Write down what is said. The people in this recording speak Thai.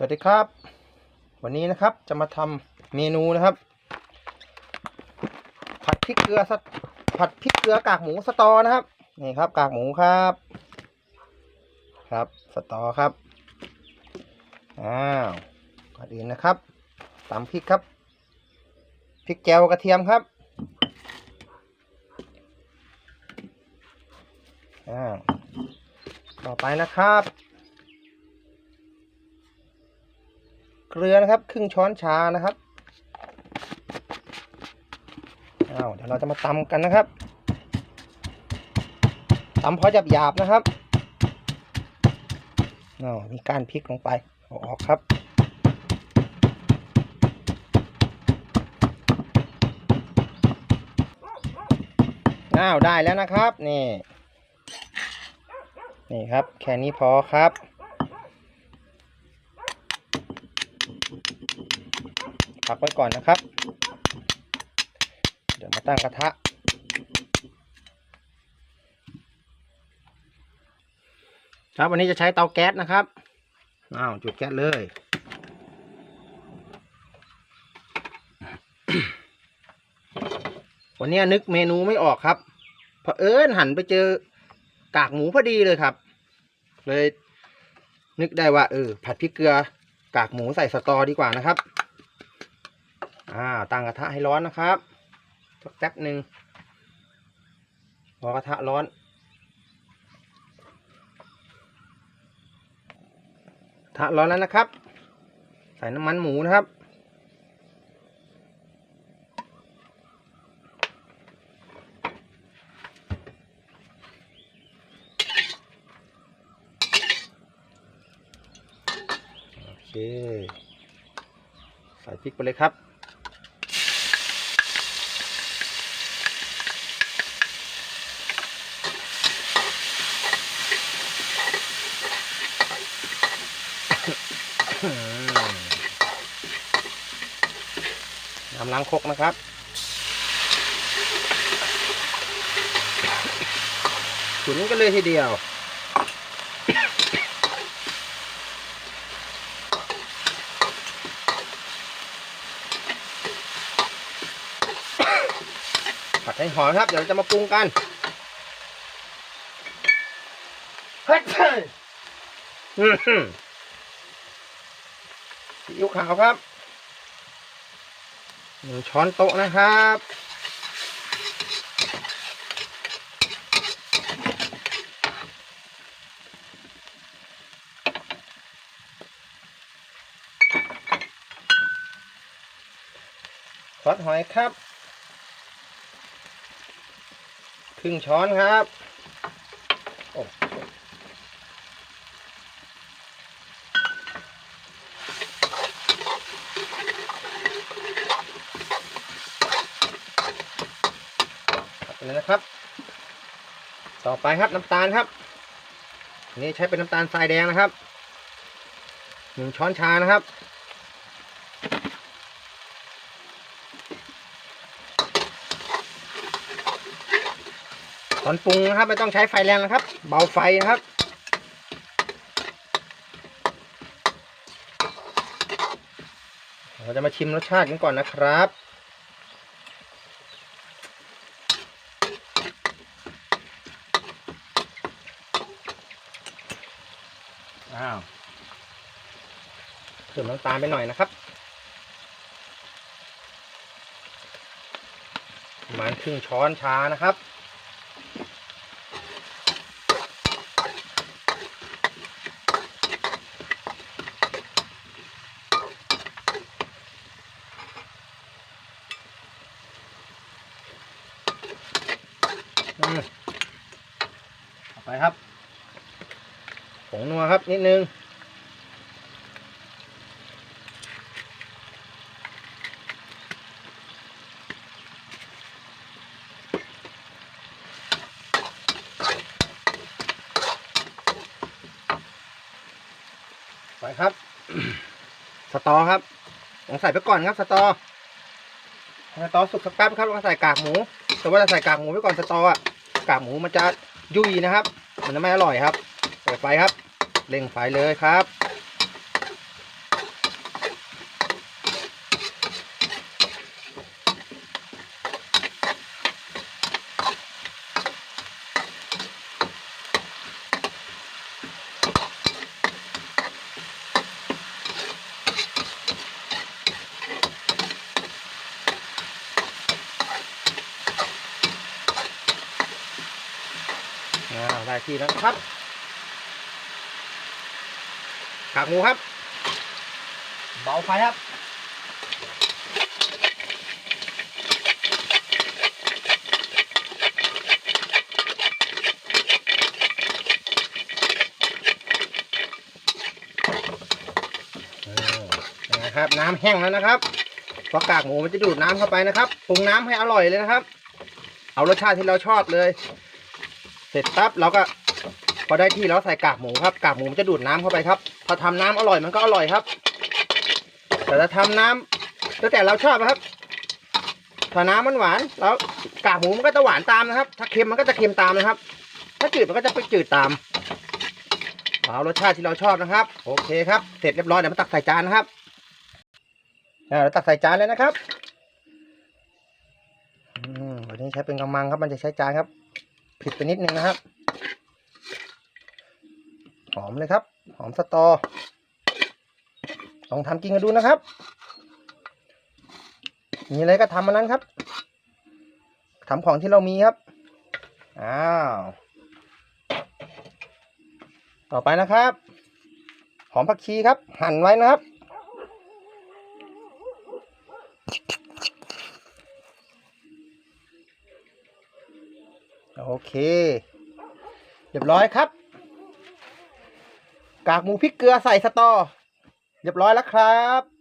สวัสดีครับ วันนี้นะครับจะมาทำเมนูนะครับ ผัดพริกเกลือผัดพริกเกลือกากหมูสตอนะครับนี่ครับ กากหมูครับ ครับสตอครับอ้าวก่อนอื่นนะครับตำพริกครับพริกแกวกระเทียมครับอ้าวต่อไปนะครับ เกลือนะครับ ครึ่งช้อนชานะครับเอาเดี๋ยวเราจะมาตำกันนะครับตำพอหยาบๆนะครับอ้ามีก้านพริกลงไปเอาออกครับอ้าวได้แล้วนะครับ นี่ นี่ครับ แค่นี้พอครับ พักไว้ก่อนนะครับ เดี๋ยวมาตั้งกระทะ ครับวันนี้จะใช้เตาแก๊สนะครับอ้าวจุดแก๊สเลยวันนี้นึกเมนูไม่ออกครับเผอิญหันไปเจอกากหมูพอดีเลยครับ เลยนึกได้ว่าเออผัดพริกเกลือกากหมูใส่สตอดีกว่านะครับ อ่าตั้งกระทะให้ร้อนนะครับสักแป๊บหนึ่งพอกระทะร้อนกระทะร้อนแล้วนะครับ ใส่น้ำมันหมูนะครับ โอเค ใส่พริกไปเลยครับ น้ำล้างครกนะครับถุนกันเลยทีเดียวผัดให้หอมครับ เดี๋ยวเราจะมาปรุงกันเฮ้ยเฮ้ยอื้อหือ ซีอิ๊วขาวครับหนึ่งช้อนโต๊ะนะครับซอสหอยครับ ครึ่งช้อนครับโอ้ตัดไป เลยนะครับ ต่อไปครับน้ำตาลครับนนี่ใช้เป็นน้ำตาลทรายแดงนะครับหนึ่งช้อนชานะครับ ตอนปรุงนะครับไม่ต้องใช้ไฟแรงนะครับ เบาไฟนะครับเราจะมาชิมรสชาติกันก่อนนะครับ อ้าวเพิ่มน้ำตาลไปหน่อยนะครับประมาณครึ่งช้อนชานะครับอืมต่อไปครับ ผงนัวครับนิดนึง ไปครับ สตอครับต้องใส่ไปก่อนครับสตอสตอสุกสักแป๊บครับแล้วก็ใส่กากหมู แต่ว่าจะใส่กากหมูไว้ก่อนสตออะ กากหมูมันจะยุ่ยนะครับ มันจะไม่อร่อยครับเปิดไฟครับ เร่งไฟเลยครับ ได้ที่แล้วครับากหมูครับ เบาไฟครับเออนะครับน้ำแห้งแล้วนะครับเพราะกากหมูมันจะดูดน้ำเข้าไปนะครับปรุงน้ำให้อร่อยเลยนะครับ เอารสชาติที่เราชอบเลย เสร็จปั๊บเราก็ พอได้ที่แล้วใส่กากหมูครับกากหมูมันจะดูดน้ำเข้าไปครับพอทำน้ำอร่อยมันก็อร่อยครับ แต่ถ้าทำน้ำแล้วแต่เราชอบนะครับถ้าน้ำมันหวานแล้วกากหมูมันก็จะหวานตามนะครับ ถ้าเค็มมันก็จะเค็มตามนะครับ ถ้าจืดมันก็จะไปจืดตามเอารสชาติที่เราชอบนะครับ โอเคครับเสร็จเรียบร้อยเดี๋ยวมาตักใส่จานนะครับเราตักใส่จานเลยนะครับอืมวันนี้ใช้เป็นกำมังครับ มันจะใช้จานครับ ผิดไปนิดนึงนะครับ หอมเลยครับ หอมสตอ ลองทำกินกันดูนะครับ มีอะไรก็ทำมันนั้นครับทำของที่เรามีครับ อ้าว ต่อไปนะครับ หอมผักชีครับ หั่นไว้นะครับโอเค เรียบร้อยครับ กากหมูพริกเกลือใส่สตอ เรียบร้อยแล้วครับ